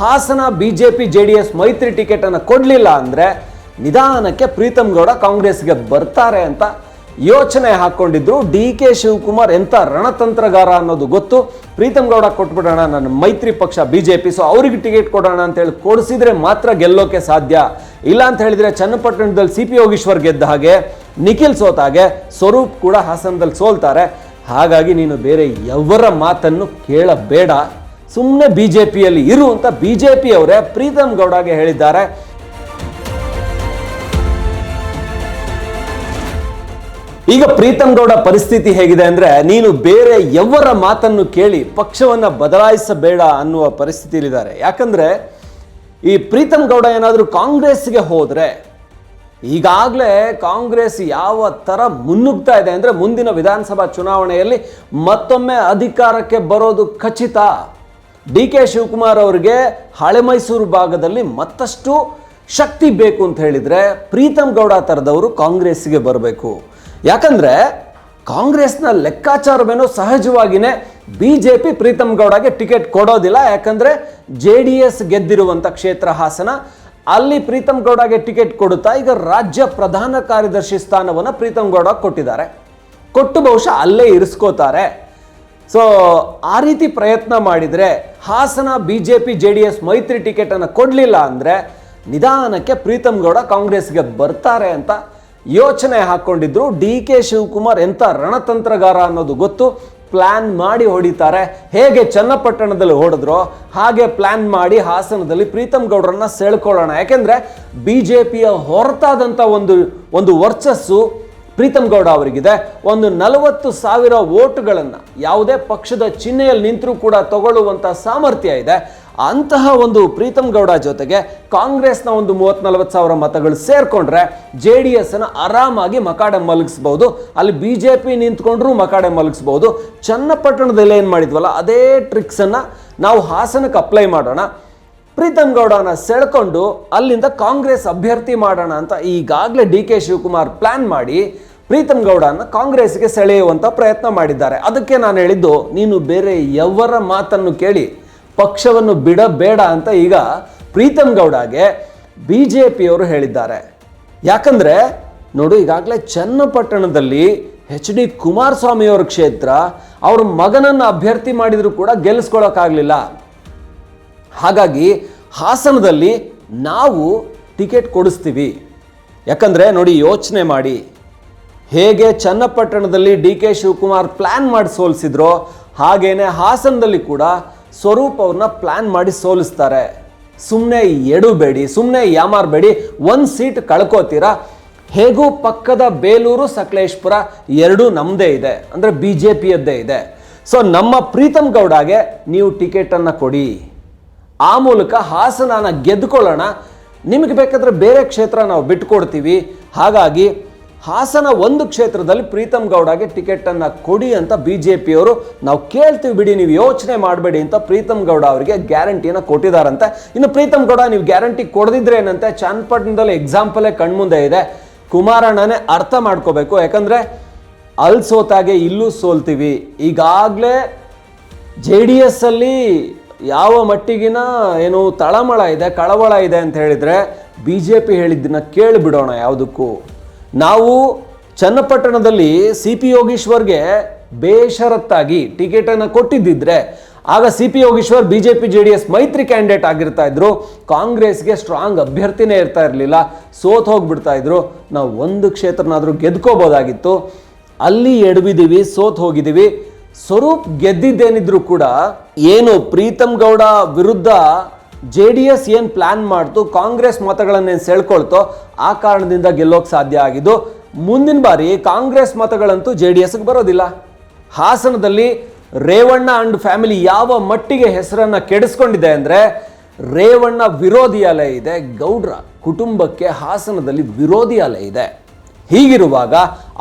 Hassan B J P J D S ಮೈತ್ರಿ ticket ಅನ್ನು ಕೊಡಲಿಲ್ಲ ಅಂದ್ರೆ ನಿಧಾನಕ್ಕೆ ಪ್ರೀತಮ್ ಗೌಡ ಕಾಂಗ್ರೆಸ್ಗೆ ಬರ್ತಾರೆ ಅಂತ ಯೋಚನೆ ಹಾಕೊಂಡಿದ್ರು ಡಿ ಕೆ ಶಿವಕುಮಾರ್ ಎಂಥ ರಣತಂತ್ರಗಾರ ಅನ್ನೋದು ಗೊತ್ತು. ಪ್ರೀತಮ್ ಗೌಡ ಕೊಟ್ಬಿಡೋಣ, ನನ್ನ ಮೈತ್ರಿ ಪಕ್ಷ ಬಿ ಜೆ ಪಿ ಸೊ ಅವ್ರಿಗೆ ಟಿಕೆಟ್ ಕೊಡೋಣ ಅಂತ ಹೇಳಿ ಕೊಡಿಸಿದ್ರೆ ಮಾತ್ರ ಗೆಲ್ಲೋಕೆ ಸಾಧ್ಯ. ಇಲ್ಲ ಅಂತ ಹೇಳಿದ್ರೆ ಚನ್ನಪಟ್ಟಣದಲ್ಲಿ ಸಿ ಪಿ ಯೋಗೀಶ್ವರ್ ಗೆದ್ದ ಹಾಗೆ, ನಿಖಿಲ್ ಸೋತ ಹಾಗೆ ಸ್ವರೂಪ್ ಕೂಡ ಹಾಸನದಲ್ಲಿ ಸೋಲ್ತಾರೆ. ಹಾಗಾಗಿ ನೀನು ಬೇರೆ ಯವರ ಮಾತನ್ನು ಕೇಳಬೇಡ. ಸುಮ್ಮನೆ ಬಿ ಜೆ ಪಿಯಲ್ಲಿ ಇರು ಅಂತ ಬಿ ಜೆ ಪಿಯವರೇ ಪ್ರೀತಮ್ ಗೌಡಗೆ ಹೇಳಿದ್ದಾರೆ. ಈಗ ಪ್ರೀತಮ್ ಗೌಡ ಪರಿಸ್ಥಿತಿ ಹೇಗಿದೆ ಅಂದ್ರೆ ನೀನು ಬೇರೆ ಎವರ ಮಾತನ್ನು ಕೇಳಿ ಪಕ್ಷವನ್ನು ಬದಲಾಯಿಸಬೇಡ ಅನ್ನುವ ಪರಿಸ್ಥಿತಿಯಲ್ಲಿದ್ದಾರೆ. ಯಾಕಂದ್ರೆ ಈ ಪ್ರೀತಮ್ ಗೌಡ ಏನಾದರೂ ಕಾಂಗ್ರೆಸ್ಗೆ ಹೋದರೆ ಈಗಾಗಲೇ ಕಾಂಗ್ರೆಸ್ ಯಾವ ಥರ ಮುನ್ನುಗ್ತಾ ಇದೆ ಅಂದರೆ ಮುಂದಿನ ವಿಧಾನಸಭಾ ಚುನಾವಣೆಯಲ್ಲಿ ಮತ್ತೊಮ್ಮೆ ಅಧಿಕಾರಕ್ಕೆ ಬರೋದು ಖಚಿತ. ಡಿ ಕೆ ಶಿವಕುಮಾರ್ ಅವರಿಗೆ ಹಳೆ ಮೈಸೂರು ಭಾಗದಲ್ಲಿ ಮತ್ತಷ್ಟು ಶಕ್ತಿ ಬೇಕು ಅಂತ ಹೇಳಿದರೆ ಪ್ರೀತಮ್ ಗೌಡ ಥರದವರು ಕಾಂಗ್ರೆಸ್ಗೆ ಬರಬೇಕು. ಯಾಕಂದರೆ ಕಾಂಗ್ರೆಸ್ನ ಲೆಕ್ಕಾಚಾರವೇನೋ ಸಹಜವಾಗಿಯೇ ಬಿ ಜೆ ಪಿ ಪ್ರೀತಮ್ ಗೌಡಗೆ ಟಿಕೆಟ್ ಕೊಡೋದಿಲ್ಲ. ಯಾಕಂದರೆ ಜೆ ಡಿ ಎಸ್ ಗೆದ್ದಿರುವಂಥ ಕ್ಷೇತ್ರ ಹಾಸನ, ಅಲ್ಲಿ ಪ್ರೀತಮ್ ಗೌಡಗೆ ಟಿಕೆಟ್ ಕೊಡುತ್ತಾ ಈಗ ರಾಜ್ಯ ಪ್ರಧಾನ ಕಾರ್ಯದರ್ಶಿ ಸ್ಥಾನವನ್ನು ಪ್ರೀತಮ್ ಗೌಡ ಕೊಟ್ಟಿದ್ದಾರೆ. ಕೊಟ್ಟು ಬಹುಶಃ ಅಲ್ಲೇ ಇರಿಸ್ಕೋತಾರೆ. ಸೊ ಆ ರೀತಿ ಪ್ರಯತ್ನ ಮಾಡಿದರೆ Hassan B J P J D S ಮೈತ್ರಿ ಟಿಕೆಟನ್ನು ಕೊಡಲಿಲ್ಲ ಅಂದರೆ ನಿಧಾನಕ್ಕೆ ಪ್ರೀತಮ್ ಗೌಡ ಕಾಂಗ್ರೆಸ್ಗೆ ಬರ್ತಾರೆ ಅಂತ ಯೋಚನೆ ಹಾಕ್ಕೊಂಡಿದ್ರು ಡಿ ಕೆ ಶಿವಕುಮಾರ್ ಎಂಥ ರಣತಂತ್ರಗಾರ ಅನ್ನೋದು ಗೊತ್ತು. ಪ್ಲ್ಯಾನ್ ಮಾಡಿ ಹೊಡಿತಾರೆ. ಹೇಗೆ ಚನ್ನಪಟ್ಟಣದಲ್ಲಿ ಹೊಡೆದ್ರೋ ಹಾಗೆ ಪ್ಲ್ಯಾನ್ ಮಾಡಿ ಹಾಸನದಲ್ಲಿ ಪ್ರೀತಮ್ ಗೌಡರನ್ನ ಸೆಳ್ಕೊಳ್ಳೋಣ. ಯಾಕೆಂದರೆ ಬಿ ಜೆ ಪಿಯ ಹೊರತಾದಂಥ ಒಂದು ಒಂದು ವರ್ಚಸ್ಸು ಪ್ರೀತಮ್ ಗೌಡ ಅವರಿಗಿದೆ. ಒಂದು ನಲವತ್ತು ಸಾವಿರ ಓಟುಗಳನ್ನು ಯಾವುದೇ ಪಕ್ಷದ ಚಿಹ್ನೆಯಲ್ಲಿ ನಿಂತರೂ ಕೂಡ ತಗೊಳ್ಳುವಂಥ ಸಾಮರ್ಥ್ಯ ಇದೆ. ಅಂತಹ ಒಂದು ಪ್ರೀತಮ್ ಗೌಡ ಜೊತೆಗೆ ಕಾಂಗ್ರೆಸ್ನ ಒಂದು ಮೂವತ್ತ್ ನಲವತ್ತು ಸಾವಿರ ಮತಗಳು ಸೇರ್ಕೊಂಡ್ರೆ ಜೆ ಡಿ ಎಸ್ನ ಆರಾಮಾಗಿ ಮಕಾಡೆ ಮಲಗಿಸ್ಬೋದು. ಅಲ್ಲಿ ಬಿ ಜೆ ಪಿ ನಿಂತ್ಕೊಂಡ್ರೂ ಮಕಾಡೆ ಮಲಗಿಸ್ಬೋದು. ಚನ್ನಪಟ್ಟಣದಲ್ಲಿ ಏನು ಮಾಡಿದ್ವಲ್ಲ, ಅದೇ ಟ್ರಿಕ್ಸನ್ನು ನಾವು ಹಾಸನಕ್ಕೆ ಅಪ್ಲೈ ಮಾಡೋಣ. ಪ್ರೀತಮ್ ಗೌಡನ ಸೆಳ್ಕೊಂಡು ಅಲ್ಲಿಂದ ಕಾಂಗ್ರೆಸ್ ಅಭ್ಯರ್ಥಿ ಮಾಡೋಣ ಅಂತ ಈಗಾಗಲೇ ಡಿ ಕೆ ಶಿವಕುಮಾರ್ ಪ್ಲ್ಯಾನ್ ಮಾಡಿ ಪ್ರೀತಮ್ ಗೌಡನ ಕಾಂಗ್ರೆಸ್ಗೆ ಸೆಳೆಯುವಂಥ ಪ್ರಯತ್ನ ಮಾಡಿದ್ದಾರೆ. ಅದಕ್ಕೆ ನಾನು ಹೇಳಿದ್ದು, ನೀನು ಬೇರೆ ಎವರ ಮಾತನ್ನು ಕೇಳಿ ಪಕ್ಷವನ್ನು ಬಿಡಬೇಡ ಅಂತ ಈಗ ಪ್ರೀತಮ್ ಗೌಡಗೆ ಬಿ ಜೆ ಪಿಯವರು ಹೇಳಿದ್ದಾರೆ. ಯಾಕಂದರೆ, ನೋಡು, ಈಗಾಗಲೇ ಚನ್ನಪಟ್ಟಣದಲ್ಲಿ ಎಚ್ ಡಿ ಕುಮಾರಸ್ವಾಮಿಯವ್ರ ಕ್ಷೇತ್ರ, ಅವ್ರ ಮಗನನ್ನು ಅಭ್ಯರ್ಥಿ ಮಾಡಿದರೂ ಕೂಡ ಗೆಲ್ಲಿಸ್ಕೊಳ್ಳೋಕ್ಕಾಗಲಿಲ್ಲ ಹಾಗಾಗಿ ಹಾಸನದಲ್ಲಿ ನಾವು ಟಿಕೆಟ್ ಕೊಡಿಸ್ತೀವಿ. ಯಾಕಂದರೆ, ನೋಡಿ, ಯೋಚನೆ ಮಾಡಿ. ಹೇಗೆ ಚನ್ನಪಟ್ಟಣದಲ್ಲಿ ಡಿ ಕೆ ಶಿವಕುಮಾರ್ ಪ್ಲ್ಯಾನ್ ಮಾಡಿ ಸೋಲಿಸಿದ್ರೋ ಹಾಗೇನೆ ಹಾಸನದಲ್ಲಿ ಕೂಡ ಸ್ವರೂಪ್ ಅವ್ರನ್ನ ಪ್ಲ್ಯಾನ್ ಮಾಡಿ ಸೋಲಿಸ್ತಾರೆ. ಸುಮ್ಮನೆ ಎಡುಬೇಡಿ ಸುಮ್ಮನೆ ಯಾಮಾರಬೇಡಿ, ಒಂದು ಸೀಟ್ ಕಳ್ಕೋತೀರಾ? ಹೇಗೂ ಪಕ್ಕದ ಬೇಲೂರು, ಸಕಲೇಶ್ಪುರ ಎರಡೂ ನಮ್ಮದೇ ಇದೆ. ಅಂದರೆ ಬಿ ಜೆ ಪಿಯದ್ದೇ ಇದೆ. ಸೊ ನಮ್ಮ ಪ್ರೀತಮ್ ಗೌಡಗೆ ನೀವು ಟಿಕೆಟನ್ನು ಕೊಡಿ. ಆ ಮೂಲಕ ಹಾಸನನ ಗೆದ್ದುಕೊಳ್ಳೋಣ ನಿಮಗೆ ಬೇಕಾದರೆ ಬೇರೆ ಕ್ಷೇತ್ರ ನಾವು ಬಿಟ್ಕೊಡ್ತೀವಿ. ಹಾಗಾಗಿ ಹಾಸನ ಒಂದು ಕ್ಷೇತ್ರದಲ್ಲಿ ಪ್ರೀತಮ್ ಗೌಡಗೆ ಟಿಕೆಟನ್ನು ಕೊಡಿ ಅಂತ ಬಿ ಜೆ ಪಿಯವರು ನಾವು ಕೇಳ್ತೀವಿ ಬಿಡಿ, ನೀವು ಯೋಚನೆ ಮಾಡಬೇಡಿ ಅಂತ ಪ್ರೀತಮ್ ಗೌಡ ಅವರಿಗೆ ಗ್ಯಾರಂಟಿಯನ್ನು ಕೊಟ್ಟಿದ್ದಾರಂತೆ ಇನ್ನು ಪ್ರೀತಮ್ ಗೌಡ, ನೀವು ಗ್ಯಾರಂಟಿ ಕೊಡದಿದ್ರೆ ಏನಂತೆ? ಚನ್ನಪಟ್ಟಣದಲ್ಲಿ ಎಕ್ಸಾಂಪಲೇ ಕಣ್ಮುಂದೆ ಇದೆ. ಕುಮಾರಣ್ಣನೇ ಅರ್ಥ ಮಾಡ್ಕೋಬೇಕು, ಯಾಕಂದರೆ ಅಲ್ಲಿ ಸೋತಾಗೆ ಇಲ್ಲೂ ಸೋಲ್ತೀವಿ. ಈಗಾಗಲೇ ಜೆ ಡಿ ಎಸ್ಸಲ್ಲಿ ಯಾವ ಮಟ್ಟಿಗಿನ ಏನು ತಳಮಳ ಇದೆ, ಕಳವಳ ಇದೆ ಅಂತ ಹೇಳಿದರೆ ಬಿ ಜೆ ಪಿ ಹೇಳಿದ್ದನ್ನ ಕೇಳಿಬಿಡೋಣ ಯಾವುದಕ್ಕೂ. ನಾವು ಚನ್ನಪಟ್ಟಣದಲ್ಲಿ ಸಿ ಪಿ ಯೋಗೀಶ್ವರ್ಗೆ ಬೇಷರತ್ತಾಗಿ ಟಿಕೆಟನ್ನು ಕೊಟ್ಟಿದ್ದಿದ್ರೆ, ಆಗ C P Yogeshwar, B J P, J D S ಮೈತ್ರಿ ಕ್ಯಾಂಡಿಡೇಟ್ ಆಗಿರ್ತಾ ಇದ್ರು. ಕಾಂಗ್ರೆಸ್ಗೆ ಸ್ಟ್ರಾಂಗ್ ಅಭ್ಯರ್ಥಿನೇ ಇರ್ತಾ ಇರಲಿಲ್ಲ. ಸೋತ್ ಹೋಗ್ಬಿಡ್ತಾ ಇದ್ರು. ನಾವು ಒಂದು ಕ್ಷೇತ್ರನಾದರೂ ಗೆದ್ಕೋಬೋದಾಗಿತ್ತು. ಅಲ್ಲಿ ಎಡಬಿದ್ದೀವಿ ಸೋತ್ ಹೋಗಿದ್ದೀವಿ ಸ್ವರೂಪ್ ಗೆದ್ದಿದ್ದೇನಿದ್ರು ಕೂಡ, ಏನು ಪ್ರೀತಮ್ ಗೌಡ ವಿರುದ್ಧ ಜೆ ಡಿ ಎಸ್ ಏನು ಪ್ಲ್ಯಾನ್ ಮಾಡ್ತು, ಕಾಂಗ್ರೆಸ್ ಮತಗಳನ್ನೇನು ಸೆಳ್ಕೊಳ್ತೋ ಆ ಕಾರಣದಿಂದ ಗೆಲ್ಲೋಕೆ ಸಾಧ್ಯ ಆಗಿದ್ದು, ಮುಂದಿನ ಬಾರಿ ಕಾಂಗ್ರೆಸ್ ಮತಗಳಂತೂ ಜೆ ಡಿ ಎಸ್ಗೆ ಬರೋದಿಲ್ಲ. ಹಾಸನದಲ್ಲಿ ರೇವಣ್ಣ ಅಂಡ್ ಫ್ಯಾಮಿಲಿ ಯಾವ ಮಟ್ಟಿಗೆ ಹೆಸರನ್ನು ಕೆಡಿಸ್ಕೊಂಡಿದೆ ಅಂದರೆ, ರೇವಣ್ಣ ವಿರೋಧಿ ಅಲೆ ಇದೆ, ಗೌಡ್ರ ಕುಟುಂಬಕ್ಕೆ ಹಾಸನದಲ್ಲಿ ವಿರೋಧಿ ಅಲೆ ಇದೆ. ಹೀಗಿರುವಾಗ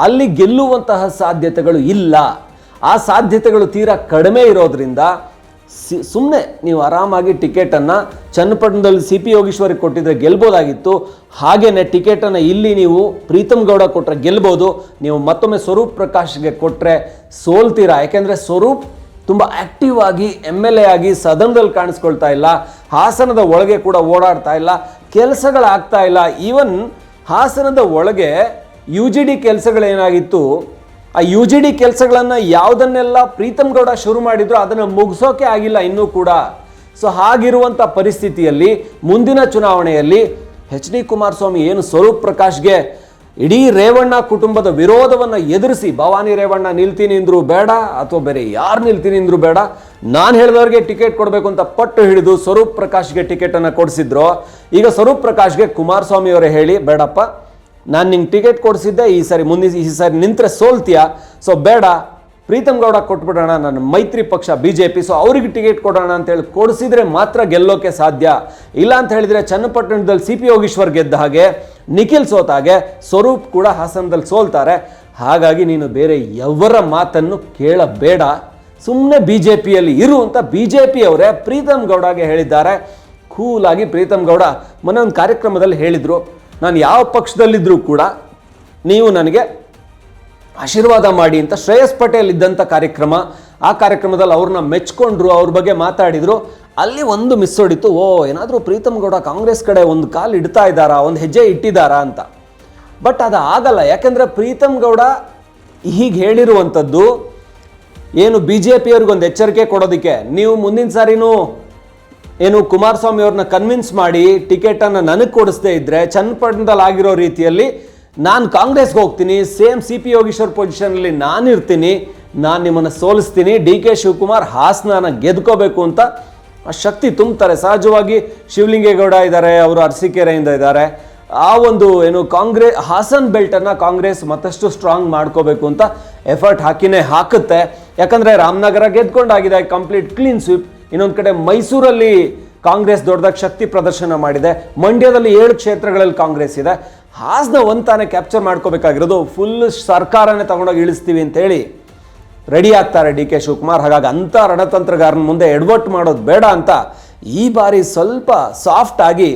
ಅಲ್ಲಿ ಗೆಲ್ಲುವಂತಹ ಸಾಧ್ಯತೆಗಳು ಇಲ್ಲ. ಆ ಸಾಧ್ಯತೆಗಳು ತೀರಾ ಕಡಿಮೆ ಇರೋದ್ರಿಂದ ಸುಮ್ಮನೆ ನೀವು ಆರಾಮಾಗಿ ಟಿಕೆಟನ್ನು ಚನ್ನಪಟ್ಟಣದಲ್ಲಿ ಸಿ ಪಿ ಯೋಗೀಶ್ವರಿಗೆ ಕೊಟ್ಟಿದ್ರೆ ಗೆಲ್ಬೋದಾಗಿತ್ತು. ಹಾಗೆಯೇ ಟಿಕೆಟನ್ನು ಇಲ್ಲಿ ನೀವು ಪ್ರೀತಮ್ ಗೌಡ ಕೊಟ್ಟರೆ ಗೆಲ್ಬೋದು. ನೀವು ಮತ್ತೊಮ್ಮೆ ಸ್ವರೂಪ್ ಪ್ರಕಾಶ್ಗೆ ಕೊಟ್ಟರೆ ಸೋಲ್ತೀರಾ? ಯಾಕೆಂದರೆ ಸ್ವರೂಪ್ ತುಂಬ ಆ್ಯಕ್ಟಿವ್ ಆಗಿ ಎಂ ಎಲ್ ಎ ಆಗಿ ಸದನದಲ್ಲಿ ಕಾಣಿಸ್ಕೊಳ್ತಾ ಇಲ್ಲ. ಹಾಸನದ ಒಳಗೆ ಕೂಡ ಓಡಾಡ್ತಾ ಇಲ್ಲ. ಕೆಲಸಗಳಾಗ್ತಾ ಇಲ್ಲ. ಈವನ್ ಹಾಸನದ ಒಳಗೆ ಯು ಜಿ ಡಿ ಕೆಲಸಗಳೇನಾಗಿತ್ತು? ಆ ಯು ಜಿ ಡಿ ಕೆಲಸಗಳನ್ನು ಯಾವುದನ್ನೆಲ್ಲ ಪ್ರೀತಮ್ ಗೌಡ ಶುರು ಮಾಡಿದ್ರು ಅದನ್ನು ಮುಗಿಸೋಕೆ ಆಗಿಲ್ಲ ಇನ್ನೂ ಕೂಡ. ಸೊ ಹಾಗಿರುವಂಥ ಪರಿಸ್ಥಿತಿಯಲ್ಲಿ, ಮುಂದಿನ ಚುನಾವಣೆಯಲ್ಲಿ ಎಚ್ ಡಿ ಕುಮಾರಸ್ವಾಮಿ ಏನು ಸ್ವರೂಪ್ ಪ್ರಕಾಶ್ಗೆ ಇಡೀ ರೇವಣ್ಣ ಕುಟುಂಬದ ವಿರೋಧವನ್ನು ಎದುರಿಸಿ, ಭವಾನಿ ರೇವಣ್ಣ ನಿಲ್ತೀನಿ ಅಂದ್ರು ಬೇಡ ಅಥವಾ ಬೇರೆ ಯಾರು ನಿಲ್ತೀನಿ ಅಂದ್ರು ಬೇಡ, ನಾನು ಹೇಳಿದವ್ರಿಗೆ ಟಿಕೆಟ್ ಕೊಡಬೇಕು ಅಂತ ಪಟ್ಟು ಹಿಡಿದು ಸ್ವರೂಪ್ ಪ್ರಕಾಶ್ಗೆ ಟಿಕೆಟನ್ನು ಕೊಡಿಸಿದ್ರು. ಈಗ ಸ್ವರೂಪ್ ಪ್ರಕಾಶ್ಗೆ ಕುಮಾರಸ್ವಾಮಿ ಅವರೇ ಹೇಳಿ, ಬೇಡಪ್ಪ. ನಾನು ನಿಂಗೆ ಟಿಕೆಟ್ ಕೊಡಿಸಿದ್ದೆ, ಈ ಸಾರಿ ಮುಂದಿನ ಈ ಸಾರಿ ನಿಂತರೆ ಸೋಲ್ತೀಯ? ಸೊ ಬೇಡ. ಪ್ರೀತಮ್ ಗೌಡ ಕೊಟ್ಬಿಡೋಣ, ನನ್ನ ಮೈತ್ರಿ ಪಕ್ಷ ಬಿ ಜೆ ಪಿ ಸೊ ಅವ್ರಿಗೆ ಟಿಕೆಟ್ ಕೊಡೋಣ ಅಂತೇಳಿ ಕೊಡಿಸಿದ್ರೆ ಮಾತ್ರ ಗೆಲ್ಲೋಕೆ ಸಾಧ್ಯ. ಇಲ್ಲ ಅಂತ ಹೇಳಿದರೆ ಚನ್ನಪಟ್ಟಣದಲ್ಲಿ ಸಿ ಪಿ ಯೋಗೀಶ್ವರ್ ಗೆದ್ದ ಹಾಗೆ, ನಿಖಿಲ್ ಸೋತ ಹಾಗೆ ಸ್ವರೂಪ್ ಕೂಡ ಹಾಸನದಲ್ಲಿ ಸೋಲ್ತಾರೆ. ಹಾಗಾಗಿ ನೀನು ಬೇರೆ ಎವರ ಮಾತನ್ನು ಕೇಳಬೇಡ. ಸುಮ್ಮನೆ ಬಿ ಜೆ ಪಿಯಲ್ಲಿ ಇರು ಅಂತ ಬಿ ಜೆ ಪಿಯವರೇ ಪ್ರೀತಮ್ ಗೌಡಗೆ ಹೇಳಿದ್ದಾರೆ. ಕೂಲಾಗಿ ಪ್ರೀತಮ್ ಗೌಡ ಮೊನ್ನೆ ಒಂದು ಕಾರ್ಯಕ್ರಮದಲ್ಲಿ ಹೇಳಿದರು. ನಾನು ಯಾವ ಪಕ್ಷದಲ್ಲಿದ್ದರೂ ಕೂಡ ನೀವು ನನಗೆ ಆಶೀರ್ವಾದ ಮಾಡಿ ಅಂತ ಶ್ರೇಯಸ್ ಪಟೇಲ್ ಇದ್ದಂಥ ಕಾರ್ಯಕ್ರಮ, ಆ ಕಾರ್ಯಕ್ರಮದಲ್ಲಿ ಅವ್ರನ್ನ ಮೆಚ್ಕೊಂಡ್ರು, ಅವ್ರ ಬಗ್ಗೆ ಮಾತಾಡಿದರು. ಅಲ್ಲಿ ಒಂದು ಮಿಸ್ ಹೊಡಿತು, ಓ, ಏನಾದರೂ ಪ್ರೀತಮ್ ಗೌಡ ಕಾಂಗ್ರೆಸ್ ಕಡೆ ಒಂದು ಕಾಲು ಇಡ್ತಾ ಇದ್ದಾರಾ, ಒಂದು ಹೆಜ್ಜೆ ಇಟ್ಟಿದ್ದಾರಾ ಅಂತ. ಬಟ್ ಅದು ಆಗಲ್ಲ, ಯಾಕೆಂದರೆ ಪ್ರೀತಮ್ ಗೌಡ ಹೀಗೆ ಹೇಳಿರುವಂಥದ್ದು, ಏನು ಬಿ ಜೆ ಪಿಯವ್ರಿಗೊಂದು ಎಚ್ಚರಿಕೆ ಕೊಡೋದಕ್ಕೆ, ನೀವು ಮುಂದಿನ ಸಾರಿನೂ ಏನು ಕುಮಾರಸ್ವಾಮಿ ಅವ್ರನ್ನ ಕನ್ವಿನ್ಸ್ ಮಾಡಿ ಟಿಕೆಟನ್ನು ನನಗೆ ಕೊಡಿಸದೇ ಇದ್ದರೆ ಚನ್ನಪಟ್ಟಣದಲ್ಲಿ ಆಗಿರೋ ರೀತಿಯಲ್ಲಿ ನಾನು ಕಾಂಗ್ರೆಸ್ಗೆ ಹೋಗ್ತೀನಿ ಸೇಮ್ ಸಿ ಪಿ ಯೋಗೀಶ್ವರ್ ಪೊಸಿಷನಲ್ಲಿ ನಾನು ಇರ್ತೀನಿ, ನಾನು ನಿಮ್ಮನ್ನು ಸೋಲಿಸ್ತೀನಿ ಡಿ ಕೆ ಶಿವಕುಮಾರ್ ಹಾಸನನ ಗೆದ್ಕೋಬೇಕು ಅಂತ ಆ ಶಕ್ತಿ ತುಂಬ್ತಾರೆ. ಸಹಜವಾಗಿ ಶಿವಲಿಂಗೇಗೌಡ ಇದ್ದಾರೆ, ಅವರು ಅರಸೀಕೆರೆಯಿಂದ ಇದ್ದಾರೆ. ಆ ಒಂದು ಏನು ಕಾಂಗ್ರೆಸ್ ಹಾಸನ್ ಬೆಲ್ಟನ್ನು ಕಾಂಗ್ರೆಸ್ ಮತ್ತಷ್ಟು ಸ್ಟ್ರಾಂಗ್ ಮಾಡ್ಕೋಬೇಕು ಅಂತ ಎಫರ್ಟ್ ಹಾಕಿನೇ ಹಾಕುತ್ತೆ. ಯಾಕಂದರೆ ರಾಮನಗರ ಗೆದ್ಕೊಂಡಾಗಿದೆ ಕಂಪ್ಲೀಟ್ ಕ್ಲೀನ್ ಸ್ವೀಪ್ ಇನ್ನೊಂದು ಕಡೆ ಮೈಸೂರಲ್ಲಿ ಕಾಂಗ್ರೆಸ್ ದೊಡ್ಡದಾಗಿ ಶಕ್ತಿ ಪ್ರದರ್ಶನ ಮಾಡಿದೆ. ಮಂಡ್ಯದಲ್ಲಿ ಏಳು ಕ್ಷೇತ್ರಗಳಲ್ಲಿ ಕಾಂಗ್ರೆಸ್ ಇದೆ. ಹಾಸನ ಒಂದು ಕ್ಯಾಪ್ಚರ್ ಮಾಡ್ಕೋಬೇಕಾಗಿರೋದು. ಫುಲ್ ಸರ್ಕಾರನೇ ತಗೊಂಡೋಗಿ ಇಳಿಸ್ತೀವಿ ಅಂತೇಳಿ ರೆಡಿ ಆಗ್ತಾರೆ ಡಿ ಕೆ ಶಿವಕುಮಾರ್. ಹಾಗಾಗಿ ಅಂಥ ರಣತಂತ್ರಗಾರನ ಮುಂದೆ ಎಡ್ವರ್ಟ್ ಮಾಡೋದು ಬೇಡ ಅಂತ ಈ ಬಾರಿ ಸ್ವಲ್ಪ ಸಾಫ್ಟ್ ಆಗಿ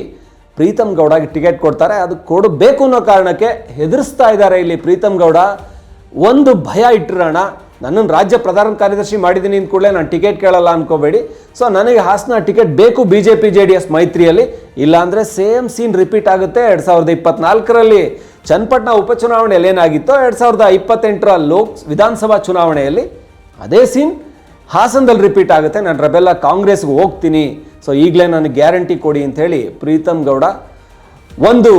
ಪ್ರೀತಮ್ ಗೌಡಗೆ ಟಿಕೆಟ್ ಕೊಡ್ತಾರೆ. ಅದು ಕೊಡಬೇಕು ಅನ್ನೋ ಕಾರಣಕ್ಕೆ ಹೆದರಿಸ್ತಾ ಇದ್ದಾರೆ ಇಲ್ಲಿ ಪ್ರೀತಮ್ ಗೌಡ. ಒಂದು ಭಯ ಇಟ್ಟಿರೋಣ. ನನ್ನನ್ನು ರಾಜ್ಯ ಪ್ರಧಾನ ಕಾರ್ಯದರ್ಶಿ ಮಾಡಿದ್ದೀನಿ ಅಂದ ಕೂಡಲೇ ನಾನು ಟಿಕೆಟ್ ಕೇಳಲ್ಲ ಅನ್ಕೋಬೇಡಿ. ಸೊ ನನಗೆ ಹಾಸನ ಟಿಕೆಟ್ ಬೇಕು B J P J D S ಮೈತ್ರಿಯಲ್ಲಿ. ಇಲ್ಲಾಂದರೆ ಸೇಮ್ ಸೀನ್ ರಿಪೀಟ್ ಆಗುತ್ತೆ ಎರಡು ಸಾವಿರದ ಇಪ್ಪತ್ನಾಲ್ಕರಲ್ಲಿ. ಚನ್ನಪಟ್ಟಣ ಉಪಚುನಾವಣೆಯಲ್ಲಿ ಏನಾಗಿತ್ತೋ ಎರಡು ಸಾವಿರದ ಇಪ್ಪತ್ತೆಂಟರ ಲೋಕ್ ವಿಧಾನಸಭಾ ಚುನಾವಣೆಯಲ್ಲಿ ಅದೇ ಸೀನ್ ಹಾಸನದಲ್ಲಿ ರಿಪೀಟ್ ಆಗುತ್ತೆ. ನಾನು ರಬೆಲ್ಲ ಕಾಂಗ್ರೆಸ್ಗೆ ಹೋಗ್ತೀನಿ. ಸೊ ಈಗಲೇ ನನಗೆ ಗ್ಯಾರಂಟಿ ಕೊಡಿ ಅಂಥೇಳಿ ಪ್ರೀತಮ್ ಗೌಡ ಒಂದು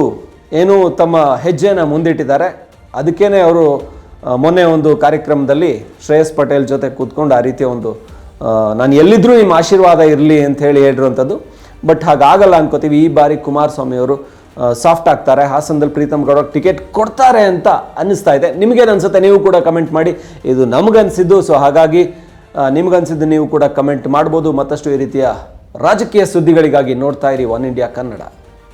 ಏನು ತಮ್ಮ ಹೆಜ್ಜೆನ ಮುಂದಿಟ್ಟಿದ್ದಾರೆ. ಅದಕ್ಕೇ ಅವರು ಮೊನ್ನೆ ಒಂದು ಕಾರ್ಯಕ್ರಮದಲ್ಲಿ ಶ್ರೇಯಸ್ ಪಟೇಲ್ ಜೊತೆ ಕೂತ್ಕೊಂಡು ಆ ರೀತಿಯ ಒಂದು ನಾನು ಎಲ್ಲಿದ್ರೂ ನಿಮ್ಮ ಆಶೀರ್ವಾದ ಇರಲಿ ಅಂತ ಹೇಳಿ ಹೇಳಿರುವಂಥದ್ದು. ಬಟ್ ಹಾಗಾಗಲ್ಲ ಅನ್ಕೋತೀವಿ, ಈ ಬಾರಿ ಕುಮಾರಸ್ವಾಮಿ ಅವರು ಸಾಫ್ಟ್ ಆಗ್ತಾರೆ. ಹಾಸನದಲ್ಲಿ ಪ್ರೀತಮ್ ಗೌಡ ಟಿಕೆಟ್ ಕೊಡ್ತಾರೆ ಅಂತ ಅನ್ನಿಸ್ತಾ ಇದೆ. ನಿಮಗೇನು ಅನ್ಸುತ್ತೆ ನೀವು ಕೂಡ ಕಮೆಂಟ್ ಮಾಡಿ. ಇದು ನಮಗನ್ಸಿದ್ದು ಸೊ ಹಾಗಾಗಿ ನಿಮ್ಗನ್ಸಿದ್ದು ನೀವು ಕೂಡ ಕಮೆಂಟ್ ಮಾಡ್ಬೋದು. ಮತ್ತಷ್ಟು ಈ ರೀತಿಯ ರಾಜಕೀಯ ಸುದ್ದಿಗಳಿಗಾಗಿ ನೋಡ್ತಾ ಇರಿ ಒನ್ ಇಂಡಿಯಾ ಕನ್ನಡ